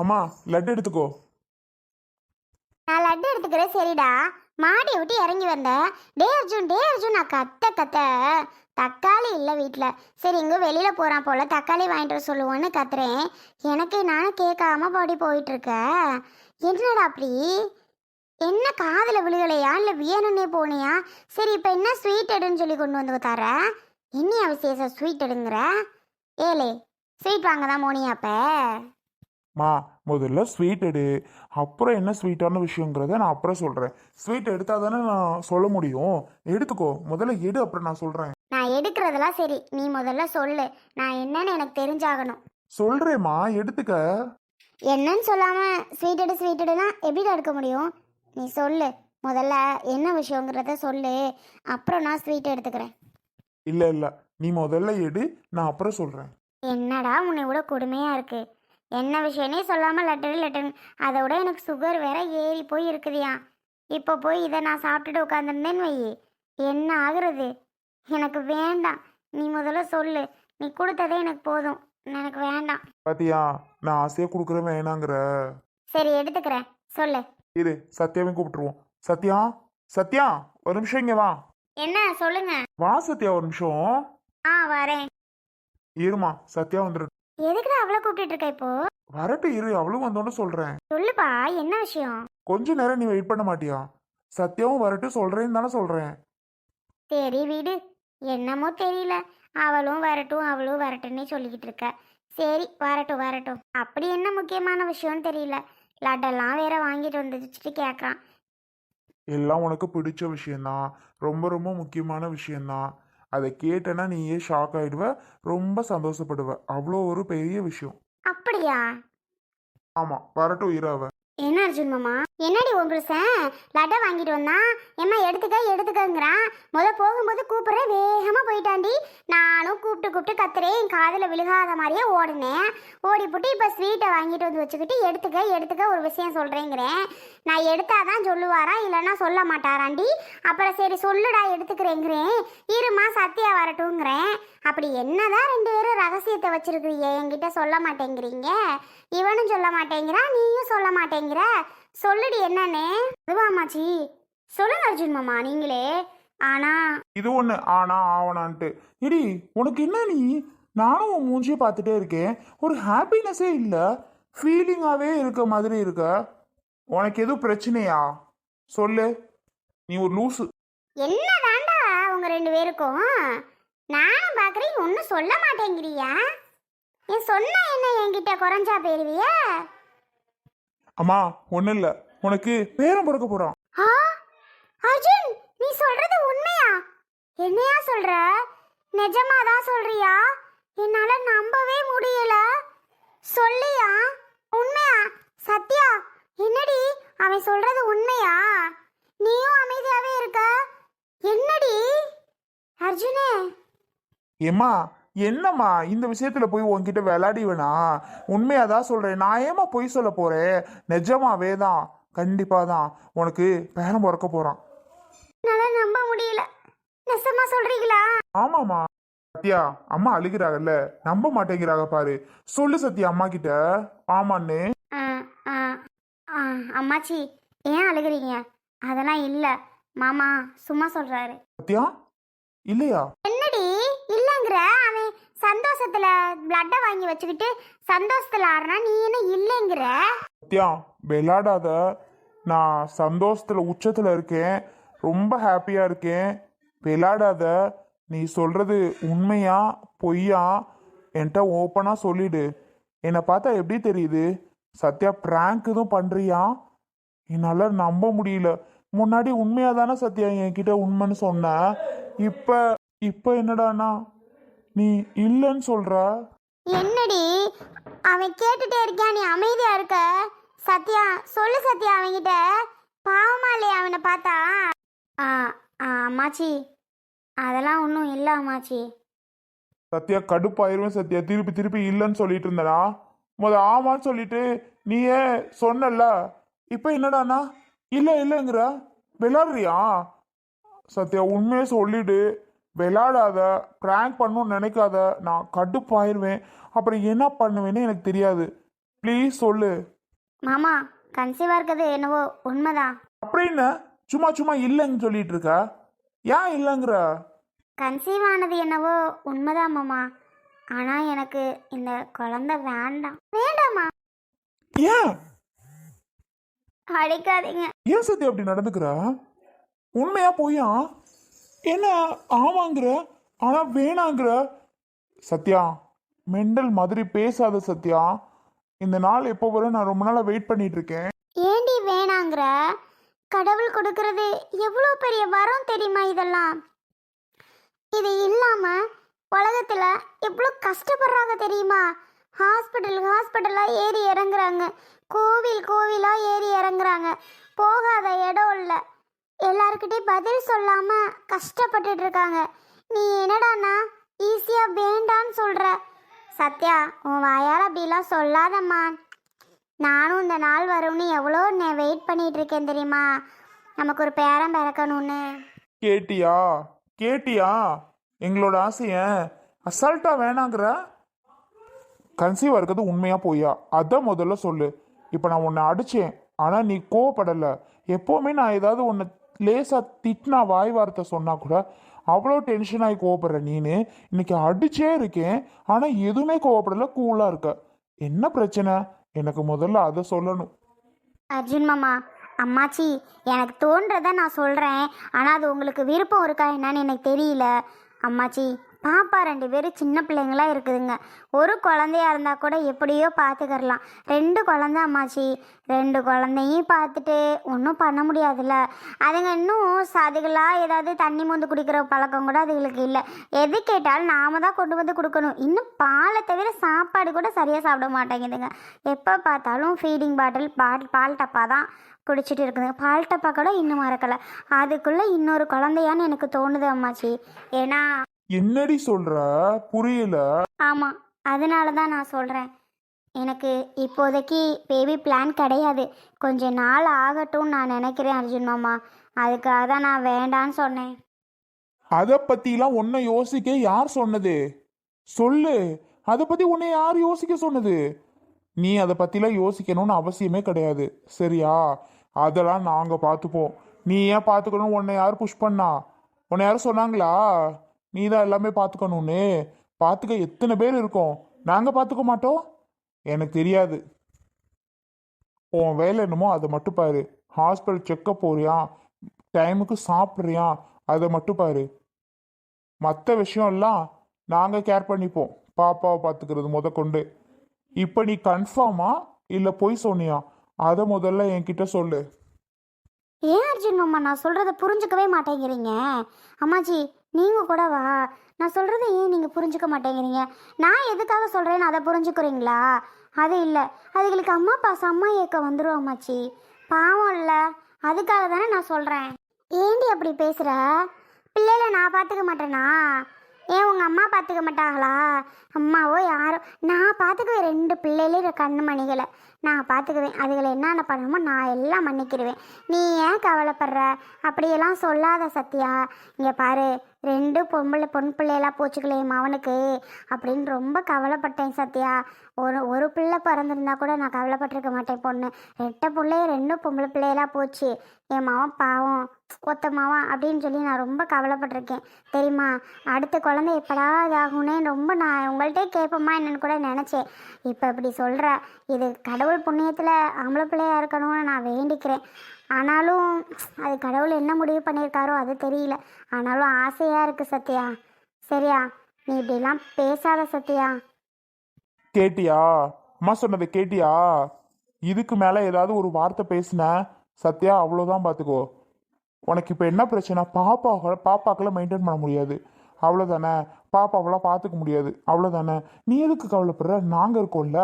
அம்மா லட்டு எடுத்துக்கோ. நான் லட்டு எடுத்துக்கிறேன் சரிடா. மாடி விட்டு இறங்கி வந்தேன் டே அர்ஜுன் டே அர்ஜுன் நான் கத்த கத்த. தக்காளி இல்லை வீட்டில். சரி இங்கே வெளியில் போகிறான் போல். தக்காளி வாங்கிட்டு வர சொல்லுவோன்னு கத்துறேன். எனக்கு நானும் கேட்காம பாடி போயிட்டுருக்க. என்னடா அப்படி? என்ன காதில் விழுகலையா? இல்லை வியணுன்னே போனியா சரி இப்போ என்ன ஸ்வீட் எடுன்னு சொல்லி கொண்டு வந்து தர? என்ன விசேஷம் ஸ்வீட் எடுங்கிற? ஏலே ஸ்வீட் வாங்க தான் போனியா அப்போ? மா முதல்ல ஸ்வீட் எடு. அப்புறம் என்ன ஸ்வீட்டான விஷயங்கிறத நான் அப்புறம் சொல்கிறேன் ஸ்வீட் எடுத்தால் தானே நான் சொல்ல முடியும். எடுத்துக்கோ. முதல்ல எடு அப்புறம் நான் சொல்கிறேன் நான் எடுக்கிறதெல்லாம் சரி. நீ முதல்ல சொல்லு. நான் என்னன்னு எனக்கு தெரிஞ்சாகணும். சொல்கிறேம்மா எடுத்துக்க. என்னன்னு சொல்லாம ஸ்வீட் எடு ஸ்வீட் எடுனா எப்படி எடுக்க முடியும்? நீ சொல்லு. முதல்ல என்ன விஷயங்கிறத சொல்லு. அப்புறம் நான் ஸ்வீட் எடுத்துக்கிறேன். இல்லை இல்லை. நீ முதல்ல எடு. நான் அப்புறம் சொல்கிறேன் என்னடா உன்னை விட கொடுமையா இருக்கு. என்ன விஷயனே சொல்லாம லெட்டர் லெட்டர் அதை விட எனக்கு சுகர் வேற ஏறி போய் இருக்குதியா. இப்போ போய் இதை நான் சாப்பிட்டுட்டு உட்காந்துருந்தேன்னு வை. என்ன ஆகுறது? எனக்கு வேண்டாம். நீ முதல்ல சொல்லு. நீ கொடுத்ததே எனக்கு போதும். எனக்கு வேண்டாம். பாத்தியா நான் ஆசையாக கொடுக்குறேன் வேணாங்கிற. சரி எடுத்துக்கிறேன். சொல்லு. இரு சத்யாவையும் கூப்பிட்டுருவோம். சத்யா சத்யா ஒரு நிமிஷம் இங்கே வா. என்ன? சொல்லுங்க. வா சத்யா ஒரு நிமிஷம். ஆ வரேன். இருமா சத்யா வந்துரு எதுக்குடா அவ்வளோ கூப்பிட்டு இருக்க இப்போ? வரட்டு இரு அவளும் வந்தோன்னு சொல்கிறேன் சொல்லுப்பா என்ன விஷயம்? கொஞ்ச நேரம் நீ வெயிட் பண்ண மாட்டியா? சத்யாவும் வரட்டு சொல்கிறேன்னு தானே சொல்கிறேன் சரி வீடு. என்னமோ தெரியல. அவளும் வரட்டும் அவளும் வரட்டும்னே சொல்லிக்கிட்டு இருக்க. சரி வரட்டும் வரட்டும். அப்படி என்ன முக்கியமான விஷயம்னு தெரியல. லட்டெல்லாம் வேற வாங்கிட்டு வந்து வச்சுட்டு கேட்குறான் எல்லாம் உனக்கு பிடிச்ச விஷயந்தான் ரொம்ப ரொம்ப முக்கியமான விஷயந்தான் அதை கேட்டேன்னா நீயே ஷாக் ஆயிடுவ ரொம்ப சந்தோஷப்படுவ. அவ்வளோ ஒரு பெரிய விஷயம். அப்படியா? ஆமாம் வரட்டும் இரு அவ. என்ன அர்ஜுன் மாமா? என்னடி உன் புருஷன் லட்டை வாங்கிட்டு வந்தான் எம்மா எடுத்துக்க எடுத்துக்கங்கிறான் முத போகும்போது கூப்பிட்றேன் வேகமாக போயிட்டாண்டி. நானும் கூப்பிட்டு கூப்பிட்டு கத்துறேன் என் காதில் விழுகாத மாதிரியே ஓடினேன். ஓடி போட்டு இப்போ ஸ்வீட்டை வாங்கிட்டு வந்து வச்சுக்கிட்டு எடுத்துக்க எடுத்துக்க ஒரு விஷயம் சொல்கிறேங்கிறேன் நான் எடுத்தாதான் சொல்லுவாரா இல்லைன்னா சொல்ல மாட்டாராண்டி? அப்புறம் சரி சொல்லுடா எடுத்துக்கிறேங்கிறேன். இருமா சத்தியா வரட்டுங்கிறேன் அப்படி என்னதான் ரெண்டு பேரும் ரகசியத்தை வச்சிருக்கிறீங்க என்கிட்ட சொல்ல மாட்டேங்கிறீங்க. இவனும் சொல்ல மாட்டேங்கிறான் நீயும் சொல்ல மாட்டேங்கிற சொல்லுடி என்னன்னு. அதுவாமாச்சி சொல்லுங்க அர்ஜுன் மாமா நீங்களே. ஆனா இது ஒன்று ஆனா ஆவணான்ட்டு. இடி உனக்கு என்ன நீ? நானும் உன் மூஞ்சியை பார்த்துட்டே இருக்கேன். ஒரு ஹாப்பினஸே இல்லை. ஃபீலிங்காகவே இருக்க மாதிரி இருக்க. உனக்கு எதுவும் பிரச்சனையா? சொல்லு. நீ ஒரு லூசு. என்ன தாண்டா உங்க ரெண்டு பேருக்கும்? நானும் பார்க்குறேன் ஒன்றும் சொல்ல மாட்டேங்கிறியா? என் சொன்னா என்ன என்கிட்ட குறைஞ்சா போயிருவிய? அம்மா ஒன்றும் இல்லை. உனக்கு பேரம் பிறக்க போகிறான் ஆ? அர்ஜுன் நீ சொல்றது உண்மையா? என்னையா சொல்ற? நிஜமா தான் சொல்றியா? என்னால நம்பவே முடியல. சொல்லியா? உண்மையா? சத்யா என்னடி? அவன் சொல்றது உண்மையா? நீயும் அமைதியாவே இருக்க? என்னடி? அர்ஜுனே. ஏம்மா என்னம்மா இந்த விஷயத்துல போய் உன்கிட்ட விளையாடிவனா? உண்மையாக தான் சொல்கிறேன் நான் ஏம்மா பொய் சொல்ல போகிறேன் நிஜமாவே தான். கண்டிப்பாக தான். உனக்கு பேரம் பிறக்க போகிறான் என்னால நம்ப முடியல. நெசமா சொல்றீங்களா? ஆமாம்மா. சத்யா அம்மா அழுகிறாங்கல்ல நம்ப மாட்டேங்கிறாங்க பாரு. சொல்லு சத்யா அம்மா கிட்ட. ஆமான்னு. ஆ, ஆ, ஆ, அம்மாச்சி ஏன் அழுகுறீங்க? அதெல்லாம் இல்லை. மாமா சும்மா சொல்றாரு. சத்யா இல்லையா? என்னடி? இல்லைங்கிற? சந்தோஷத்துல பிளட்டை வாங்கி வச்சுக்கிட்டு சந்தோஷத்துல ஆடுனா நீ என்ன இல்லைங்கிற? சத்யா விளையாடாத. நான் சந்தோஷத்துல உச்சத்துல இருக்கேன். ரொம்ப ஹாப்பியா இருக்கேன். விளையாடாத. நீ சொல்றது உண்மையா பொய்யா? என்கிட்ட ஓப்பனா சொல்லிடு. என்னை பார்த்தா எப்படி தெரியுது? சத்யா ப்ராங்க் எதுவும் பண்றியா? என்னால் நம்ப முடியல. முன்னாடி உண்மையா தானே சத்யா என்கிட்ட உண்மைன்னு சொன்ன. இப்போ இப்போ என்னடானா நீ இல்லைன்னு சொல்ற. என்னடி? அவன் கேட்டுட்டே இருக்கான் நீ அமைதியா இருக்க. சத்யா சொல்லு சத்யா அவன்கிட்ட. பாவமா இல்லையா அவனை பார்த்தா? ஆ ஆ, அம்மாச்சி. அதெல்லாம் ஒன்றும் இல்லை அம்மாச்சி. சத்யா கடுப்பாயிருவேன் சத்யா. திருப்பி திருப்பி இல்லைன்னு சொல்லிட்டு இருந்தனா? முத ஆமான்னு சொல்லிட்டு நீயே சொன்னல இப்போ என்னடானா? இல்லை இல்லைங்கிற. விளாடுறியா சத்யா உண்மையை சொல்லிடு. விளாடாத ப்ராங்க் பண்ணணும்னு நினைக்காத நான் கடுப்பாயிருவேன். அப்புறம் என்ன பண்ணுவேன்னு எனக்கு தெரியாது. ப்ளீஸ் சொல்லு. மாமா கன்சீவாக இருக்கிறது என்னவோ உண்மைதான். அப்புறம் என்ன சும்மா சும்மா இல்லைன்னு சொல்லிட்டு இருக்க? ஏன் இல்லைங்கிற? கன்சீவ் ஆனது என்னவோ உண்மைதான் மாமா. ஆனால் எனக்கு இந்த குழந்தை வேண்டாம். வேண்டாமா ஏன்? அடிக்காதீங்க. ஏன் சத்யா அப்படி நடந்துக்கிற? உண்மையா போயா என்ன ஆமாங்கிற ஆனா வேணாங்கிற. சத்யா மெண்டல் மாதிரி பேசாத சத்யா இந்த நாள் எப்போ வரும் நான் ரொம்ப நாளாக வெயிட் பண்ணிட்டு இருக்கேன் ஏண்டி வேணாங்கிற? கடவுள் கொடுக்கறது எவ்வளோ பெரிய வரம் தெரியுமா இதெல்லாம்? இது இல்லாம உலகத்துல எவ்வளோ கஷ்டப்படுறாங்க தெரியுமா? ஹாஸ்பிட்டல் ஹாஸ்பிட்டலாக ஏறி இறங்குறாங்க. கோவில் கோவிலாக ஏறி இறங்குறாங்க. போகாத இடம் இல்லை. எல்லாருக்கிட்டையும் பதில் சொல்லாம கஷ்டப்பட்டுட்டு இருக்காங்க. நீ என்னடாண்ணா ஈஸியா வேண்டான்னு சொல்ற? சத்யா உன் வாயால் அப்படிலாம் சொல்லாதம்மா. நானும் இந்த நாள் வரும்னு எவ்வளோ நான் வெயிட் பண்ணிட்டு இருக்கேன் தெரியுமா? நமக்கு ஒரு பேரம் பிறக்கணும்னு. கேட்டியா? கேட்டியா? எங்களோட ஆசைய அசால்ட்டா வேணாங்கிற? கன்சீவ் இருக்கிறது உண்மையா போயா அதை முதல்ல சொல்லு. இப்போ நான் உன்னை அடிச்சேன். ஆனால் நீ கோவப்படலை. எப்போவுமே நான் ஏதாவது உன்னை லேசாக திட்டினா வாய் வார்த்தை சொன்னால் கூட அவ்வளோ டென்ஷன் ஆகி கோவப்படுற நீனு. இன்னைக்கு அடிச்சே இருக்கேன். ஆனால் எதுவுமே கோவப்படல கூலாக இருக்க. என்ன பிரச்சனை? எனக்கு முதல்ல அதை சொல்லணும். அர்ஜுன் மாமா அம்மாச்சி எனக்கு தோன்றதை நான் சொல்கிறேன் ஆனால் அது உங்களுக்கு விருப்பம் இருக்கா என்னன்னு எனக்கு தெரியல. அம்மாச்சி பாப்பா ரெண்டு பேரும் சின்ன பிள்ளைங்களா இருக்குதுங்க. ஒரு குழந்தையா இருந்தால் கூட எப்படியோ பார்த்துக்கறலாம் ரெண்டு குழந்த அம்மாச்சி. ரெண்டு குழந்தையும் பார்த்துட்டு ஒன்றும் பண்ண முடியாதுல்ல. அதுங்க இன்னும் அதுகளாக ஏதாவது தண்ணி மொந்து குடிக்கிற பழக்கம் கூட அதுகளுக்கு இல்லை. எது கேட்டாலும் நாம தான் கொண்டு வந்து கொடுக்கணும். இன்னும் பாலை தவிர சாப்பாடு கூட சரியாக சாப்பிட மாட்டேங்குதுங்க. எப்போ பார்த்தாலும் ஃபீடிங் பாட்டில் பால் பால் டப்பா தான் குடிச்சிட்டு இருக்குதுங்க. பால் டப்பா கூட இன்னும் மறக்கலை. அதுக்குள்ளே இன்னொரு குழந்தையான்னு எனக்கு தோணுது அம்மாச்சி. ஏன்னா என்னடி சொல்ற? புரியல. ஆமாம் அதனால தான் நான் சொல்கிறேன் எனக்கு இப்போதைக்கு பேபி பிளான் கிடையாது. கொஞ்ச நாள் ஆகட்டும்னு நான் நினைக்கிறேன் அர்ஜுன் மாமா. அதுக்காக தான் நான் வேண்டான்னு சொன்னேன். அதை பத்திலாம் உன்னை யோசிக்க யார் சொன்னது? சொல்லு. அதை பத்தி உன்னை யார் யோசிக்க சொன்னது? நீ அதை பத்திலாம் யோசிக்கணும்னு அவசியமே கிடையாது. சரியா? அதெல்லாம் நாங்க பார்த்துப்போம். நீ ஏன் பார்த்துக்கணும் உன்னை யார் புஷ் பண்ணா? உன்னை யாரும் சொன்னாங்களா? நீ தான் எல்லாமே பார்த்துக்கணும்னு பார்த்துக்க எத்தனை பேர் இருக்கோம்? நாங்கள் பார்த்துக்க மாட்டோம்? எனக்கு தெரியாது. உன் வேலை என்னமோ அதை மட்டும் பாரு. ஹாஸ்பிட்டல் செக்கப் போறியா? டைமுக்கு சாப்பிட்றியா? அதை மட்டும் பாரு. மற்ற விஷயம்லாம் நாங்கள் கேர் பண்ணிப்போம். பாப்பாவை பார்த்துக்கிறது முத கொண்டு. இப்போ நீ கன்ஃபார்மா இல்லை பொய் சொன்னியா? அதை முதல்ல என்கிட்ட சொல்லு. ஏன் அர்ஜுன் மாமா? நான் சொல்கிறத புரிஞ்சுக்கவே மாட்டேங்கிறீங்க. அம்மாச்சி நீங்கள் கூட வா. நான் சொல்கிறத ஏன் நீங்கள் புரிஞ்சுக்க மாட்டேங்கிறீங்க? நான் எதுக்காக சொல்கிறேன்னு அதை புரிஞ்சுக்கிறீங்களா? அது இல்லை. அதுகளுக்கு அம்மா அப்பா செம்ம ஏக்கம் வந்துடும் அம்மாச்சி. பாவம் இல்லை. அதுக்காக தானே நான் சொல்கிறேன் ஏண்டி அப்படி பேசுகிற பிள்ளைகளை நான் பார்த்துக்க மாட்டேனா? ஏன் உங்கள் அம்மா பார்த்துக்க மாட்டாங்களா? அம்மாவோ யாரோ? நான் பார்த்துக்குவேன் ரெண்டு பிள்ளைகளையும் கண்ணு மணிகளை. நான் பார்த்துக்குவேன் அதுகளை என்னென்ன பண்ணணுமோ நான் எல்லாம் மன்னிக்கிடுவேன் நீ ஏன் கவலைப்படுற? அப்படியெல்லாம் சொல்லாத சத்யா. இங்கே பாரு ரெண்டு பொம்பளை பொன் பிள்ளையெல்லாம் போச்சுக்கலே அவனுக்கு அப்படின்னு ரொம்ப கவலைப்பட்டேன் சத்யா. ஒரு ஒரு பிள்ளை பிறந்திருந்தா கூட நான் கவலைப்பட்டிருக்க மாட்டேன் பொண்ணு. ரெட்டை பிள்ளைய ரெண்டும் பொம்பளை பிள்ளையெல்லாம் போச்சு. என் மாவன் பாவம். ஒத்த மாவன் அப்படின்னு சொல்லி நான் ரொம்ப கவலைப்பட்டிருக்கேன். தெரியுமா? அடுத்த குழந்தை எப்படா இதாகும்னே ரொம்ப நான் உங்கள்கிட்ட கேட்போமா என்னன்னு கூட நினச்சேன். இப்போ இப்படி சொல்கிற இது கடவுள் புண்ணியத்தில் ஆம்பளை பிள்ளையாக இருக்கணும்னு நான் வேண்டிக்கிறேன். ஆனாலும் அது கடவுள் என்ன முடிவு பண்ணியிருக்காரோ அது தெரியல. ஆனாலும் ஆசையாக இருக்குது சத்யா. சரியா? நீ இப்படிலாம் பேசாத சத்யா. கேட்டியா? அம்மா சொன்னதை கேட்டியா? இதுக்கு மேலே ஏதாவது ஒரு வார்த்தை பேசின? சத்யா அவ்வளோதான் பார்த்துக்கோ உனக்கு இப்போ என்ன பிரச்சனை பாப்பா பாப்பாக்கெல்லாம் மெயின்டைன் பண்ண முடியாது. அவ்வளோதானே பாப்பாவெல்லாம் பார்த்துக்க முடியாது. அவ்வளோதானே நீ எதுக்கு கவலைப்படுற? நாங்கள் இருக்கோம்ல.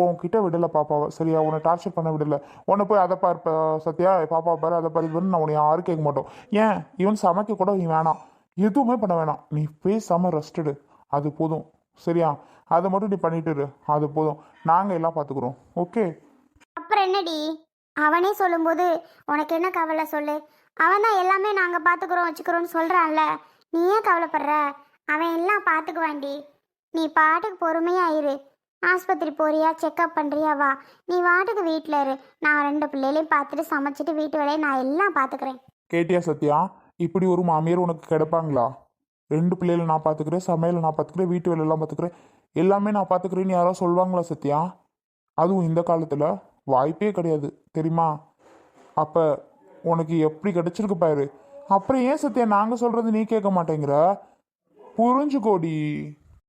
உன்கிட்ட விடலை பாப்பாவை. சரியா? உன்னை டார்ச்சர் பண்ண விடல. உன்னை போய் அதை பார் சத்தியா பாப்பா பாரு அதை பாரு இதுன்னு நான் உன்னை யாரும் கேட்க மாட்டோம். ஏன்? இவன் சமைக்க கூட நீ வேணாம். எதுவுமே பண்ண வேணாம். நீ பேசாமல் ரெஸ்டடு அது போதும். சரியா? அதை மட்டும் நீ பண்ணிட்டு இரு. அது போதும். நாங்கள் எல்லாம் பார்த்துக்குறோம் ஓகே அப்புறம் என்னடி? அவனே சொல்லும்போது உனக்கு என்ன கவலை சொல்லு? அவன் தான் எல்லாமே நாங்கள் பார்த்துக்குறோம் வச்சுக்கிறோன்னு சொல்கிறான்ல நீ ஏன் கவலைப்படுற? அவன் எல்லாம் பார்த்துக்குவாண்டி நீ பாட்டுக்கு பொறுமையாக இரு. ஆஸ்பத்திரி போறியா செக்கப் பண்ணுறியா வா. நீ வாட்டுக்கு வீட்டில் இரு. நான் ரெண்டு பிள்ளைகளையும் பார்த்துட்டு சமைச்சிட்டு வீட்டு வேலையை நான் எல்லாம் பார்த்துக்கிறேன் கேட்டியா சத்யா? இப்படி ஒரு மாமியார் உனக்கு கிடைப்பாங்களா? ரெண்டு பிள்ளைகளை நான் பார்த்துக்கிறேன் சமையலை நான் பார்த்துக்கிறேன் வீட்டு வேலையெல்லாம் பார்த்துக்கிறேன் எல்லாமே நான் பார்த்துக்கிறேன்னு யாரோ சொல்லுவாங்களா சத்யா? அதுவும் இந்த காலத்தில்? வாய்ப்பே கிடையாது. தெரியுமா? அப்போ உனக்கு எப்படி கிடைச்சிருக்கு பாரு. அப்புறம் ஏன் சத்யா நாங்கள் சொல்கிறது நீ கேட்க மாட்டேங்கிற? புரிஞ்சுக்கோடி.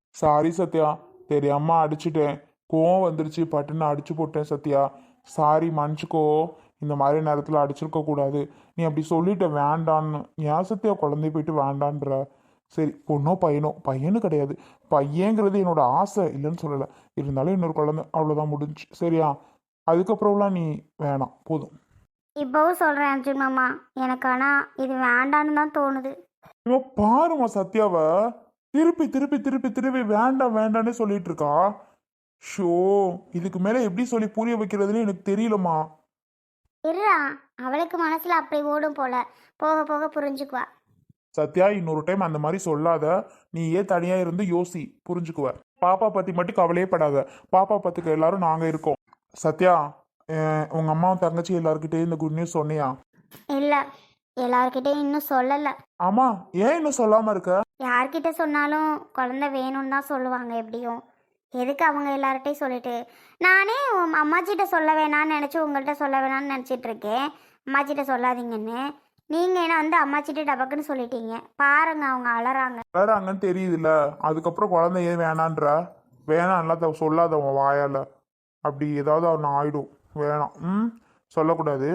சாரி சத்யா. தெரியாம அடிச்சிட்டேன். கோவம் வந்துருச்சு. பட்டுன்னு அடிச்சு போட்டேன் சத்யா. சாரி மன்னிச்சுக்கோ. இந்த மாதிரி நேரத்தில் அடிச்சிருக்க கூடாது. நீ அப்படி சொல்லிட்ட வேண்டான்னு. ஏன் சத்தியா குழந்தை போயிட்டு வேண்டான்ற? சரி பொண்ணோ பையனோ? பையனு கிடையாது. பையங்கிறது என்னோட ஆசை. இல்லைன்னு சொல்லலை. இருந்தாலும் இன்னொரு குழந்தை. அவ்வளோதான் முடிஞ்சு. சரியா? அதுக்கப்புறம்லாம் நீ வேணாம். போதும். இப்போவும் சொல்கிறேன் அர்ஜுன் மாமா. எனக்கு ஆனால் இது வேண்டான்னு தான் தோணுது. இவன் பாருமா சத்யாவை. திருப்பி திருப்பி திருப்பி திருப்பி வேண்டாம் வேண்டாம்னு சொல்லிட்டு இருக்கா ஷோ இதுக்கு மேல எப்படி சொல்லி புரிய வைக்கிறதுன்னு எனக்கு தெரியலம்மா. இருடா அவளுக்கு மனசில் அப்படி ஓடும் போல. போக போக புரிஞ்சுக்குவா. சத்யா இன்னொரு டைம் அந்த மாதிரி சொல்லாத. நீ ஏன் தனியா இருந்து யோசி புரிஞ்சுக்குவ. பாப்பா பத்தி மட்டும் கவலையே படாத. பாப்பா பத்துக்கு எல்லாரும் நாங்க இருக்கோம். சத்யா அஹ் உங்க அம்மாவும் தங்கச்சி எல்லாருக்கிட்டே இந்த குட் நியூஸ் சொன்னியா? இல்லை எல்லார்கிட்டையும் இன்னும் சொல்லலை. ஆமா ஏன் இன்னும் சொல்லாம இருக்க? யார்கிட்ட சொன்னாலும் குழந்தை வேணும்னு தான் சொல்லுவாங்க எப்படியும். எதுக்கு அவங்க எல்லார்ட்டையும் சொல்லிட்டு? நானே உம் அம்மாச்சிட்ட சொல்ல வேணாம்னு நினச்சி உங்கள்கிட்ட சொல்ல வேணாம்னு நினச்சிட்டு இருக்கேன். அம்மாச்சிட்ட சொல்லாதீங்கன்னு. நீங்கள் என்ன வந்து அம்மாச்சிட்ட டபக்குன்னு சொல்லிட்டீங்க. பாருங்க அவங்க அலறாங்க. வராங்கன்னு தெரியுதுல்ல. அதுக்கப்புறம் குழந்தை ஏன் வேணான்ற? வேணாம்ல அதை சொல்லாத உன் வாயால. அப்படி ஏதாவது அவன் ஆயிடும். வேணாம். ம்? சொல்லக்கூடாது.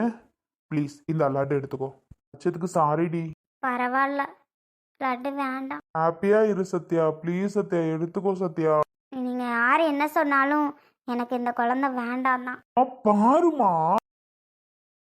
ப்ளீஸ் இந்த அல்லாட்டு எடுத்துக்கோ. வச்சதுக்கு சாரிடி பரவாயில்ல லட்டு வேண்டாம். ஹாப்பியா இரு சத்யா. ப்ளீஸ் சத்யா எடுத்துக்கோ சத்யா. நீங்கள் யார் என்ன சொன்னாலும் எனக்கு இந்த குழந்தை வேண்டாம் தான். பாருமா